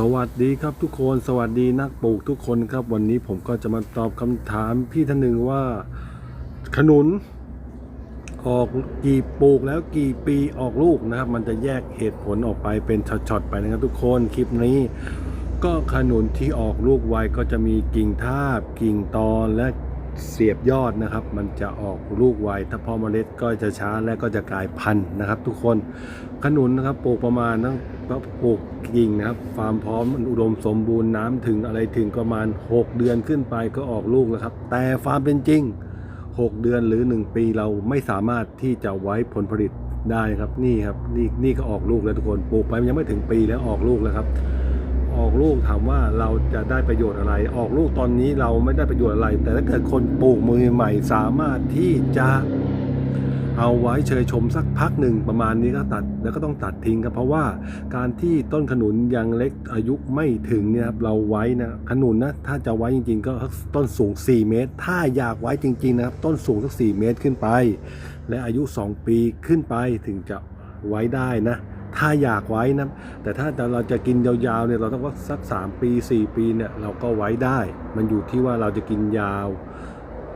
สวัสดีครับทุกคนสวัสดีนักปลูกทุกคนครับ วันนี้ผมก็จะมาตอบคำถามพี่ท่านหนึ่งว่า ขนุน ออกกี่ปลูกแล้วกี่ปีออกลูกนะครับ มันจะแยกเหตุผลออกไปเป็นช็อตๆไปนะครับทุกคนคลิปนี้ ก็ขนุนที่ออกลูกไวก็จะมีกิ่งทาบกิ่งตอนและ เสียบยอดนะครับ มันจะออกลูกไว ถ้าเพอเมล็ดก็จะช้าและก็จะกลายพันธุ์นะครับ ทุกคนขนุนนะครับปลูกประมาณตั้งปลูกกิ่งนะครับความพร้อมอุดมสมบูรณ์น้ำถึงอะไรถึงประมาณ 6 เดือนขึ้นไปก็ออกลูกแล้วครับ แต่ความเป็นจริง 6 เดือนหรือ 1 ปีเราไม่สามารถที่จะไว้ผลผลิตได้ครับนี่ครับนี่นี่ก็ออกลูกแล้วทุกคนปลูกไปมันยังไม่ถึงปีแล้วออกลูกแล้วครับ ออกลูกถามว่าเราจะได้ประโยชน์อะไร ออกลูกตอนนี้เราไม่ได้ประโยชน์อะไร แต่ถ้าเกิดคนปลูกมือใหม่สามารถที่จะเอาไว้เชยชมสักพักหนึ่งประมาณนี้ก็ตัดแล้วก็ต้องตัดทิ้งครับเพราะว่าการที่ต้นขนุนยังเล็กอายุไม่ถึงเนี่ยครับเราไว้นะขนุนนะถ้าจะไว้จริง ๆ ก็ต้นสูง 4 เมตร ถ้าอยากไว้จริงๆนะครับต้นสูงสัก 4 เมตรขึ้นไป และอายุ 2 ปีขึ้นไปถึงจะไว้ได้นะ ถ้าอยากไว้นะแต่ถ้าเราจะกินยาวๆเนี่ยเราต้องว่าสัก 3 ปี 4 ปีเนี่ยเราก็ไว้ได้ มันอยู่ที่ว่าเราจะกินยาว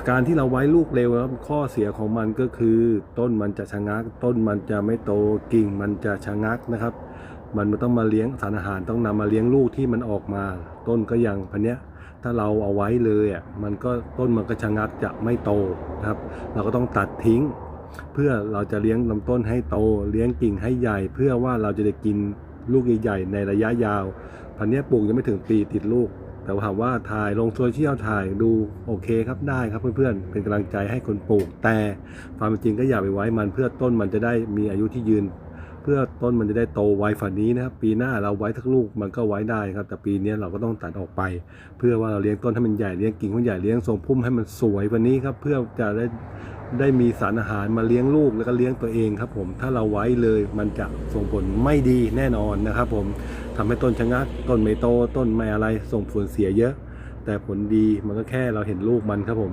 การที่เราไว้ลูกเร็วแล้วข้อเสียของมันก็คือ ต้นมันจะชะงัก ต้นมันจะไม่โตกิ่งมันจะชะงักนะครับ มันต้องมาเลี้ยงสารอาหารต้องนำมาเลี้ยงลูกที่มันออกมา ต้นก็ยังพันเนี้ยถ้าเราเอาไว้เลยอะมันก็ต้นมันก็ชะงักจะไม่โตนะครับ เราก็ต้องตัดทิ้ง เพื่อเราจะเลี้ยงลำต้นให้โต เลี้ยงกิ่งให้ใหญ่ เพื่อว่าเราจะได้กินลูกใหญ่ๆในระยะยาวพันนี้ปลูกยังไม่ถึงปีติดลูก แต่ว่าถามว่าถ่ายลงโซเชียลถ่ายดูโอเคครับได้ครับเพื่อนๆ เป็นกำลังใจให้คนปลูก แต่ความจริงก็อย่าไปไว้มันเพื่อต้นมันจะได้มีอายุที่ยืน เพื่อต้นมันจะได้โตไวฝันนี้นะครับปีหน้าเราไว้ทักลูกมันก็ไว้ได้ครับ แต่ปีนี้เราก็ต้องตัดออกไป เพื่อว่าเราเลี้ยงต้นให้มันใหญ่เลี้ยงกิ่งให้มันใหญ่เลี้ยงทรงพุ่มให้มันสวยวันนี้ครับเพื่อจะได้ ได้มีสารอาหารมาเลี้ยงลูกแล้วก็เลี้ยงตัวเองครับผมถ้าเราไว้เลยมันจะส่งผลไม่ดีแน่นอนนะครับผมทำให้ต้นชะงักต้นไม่โตต้นไม่อะไรส่งผลเสียเยอะ แต่ผลดีมันก็แค่เราเห็นลูกมันครับผม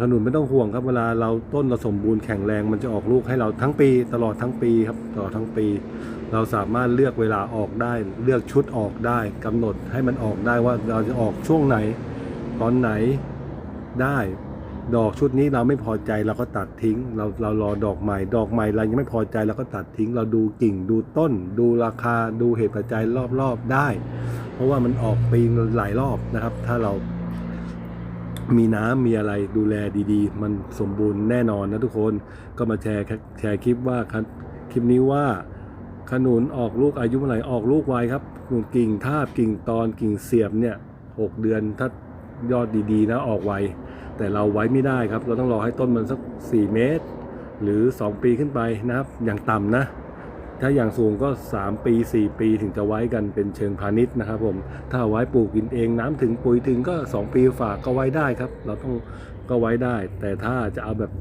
ขนุนไม่ต้องห่วงครับเวลาเราต้นเราสมบูรณ์แข็งแรงมันจะออกลูกให้เราทั้งปีตลอดทั้งปีครับตลอดทั้งปี เราสามารถเลือกเวลาออกได้ เลือกชุดออกได้กำหนดให้มันออกได้ว่าเราจะออกช่วงไหน ตอนไหนได้ ดอกชุดนี้เราไม่พอใจเราก็ตัดทิ้ง เราเรารอดอกใหม่ ดอกใหม่เรายังไม่พอใจเราก็ตัดทิ้ง เราดูกิ่งดูต้น ดูราคาดูเหตุปัจจัยรอบๆได้ เพราะว่ามันออกปีหลายรอบนะครับ ถ้าเรามีน้ำมีอะไรดูแลดีๆ มันสมบูรณ์แน่นอนนะทุกคนก็มาแชร์แชร์คลิปว่าคลิปนี้ว่าขนุนออกลูกอายุเมื่อไหร่ออกลูกไวครับกิ่งทาบกิ่งตอนกิ่งเสียบเนี่ยหกเดือนถ้า ยอดดีๆนะออกไวแต่เราไว้ไม่ได้ครับ เราต้องรอให้ต้นมันสัก 4 เมตร หรือ 2 ปีขึ้นไปนะครับ อย่างต่ำนะ ถ้าอย่างสูงก็ 3 ปี 4 ปีถึงจะไว้กันเป็นเชิงพาณิชย์นะครับ ผม ถ้าไว้ปลูกกินเองน้ำถึงปุ๋ยถึงก็ 2 ปีฝากก็ไว้ได้ครับ เราต้องก็ไว้ได้ แต่ถ้าจะเอาแบบ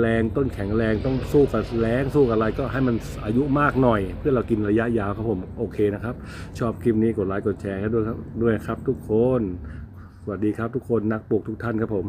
แรงๆต้นแข็งแรงต้องสู้กับแรงสู้กับอะไรก็ให้มันอายุมากหน่อย เพื่อเรากินระยะยาวครับผมโอเคนะครับ ชอบคลิปนี้กดไลค์กดแชร์ให้ด้วยครับด้วยครับ ทุกคน สวัสดีครับทุกคนนักปลูกทุกท่านครับผม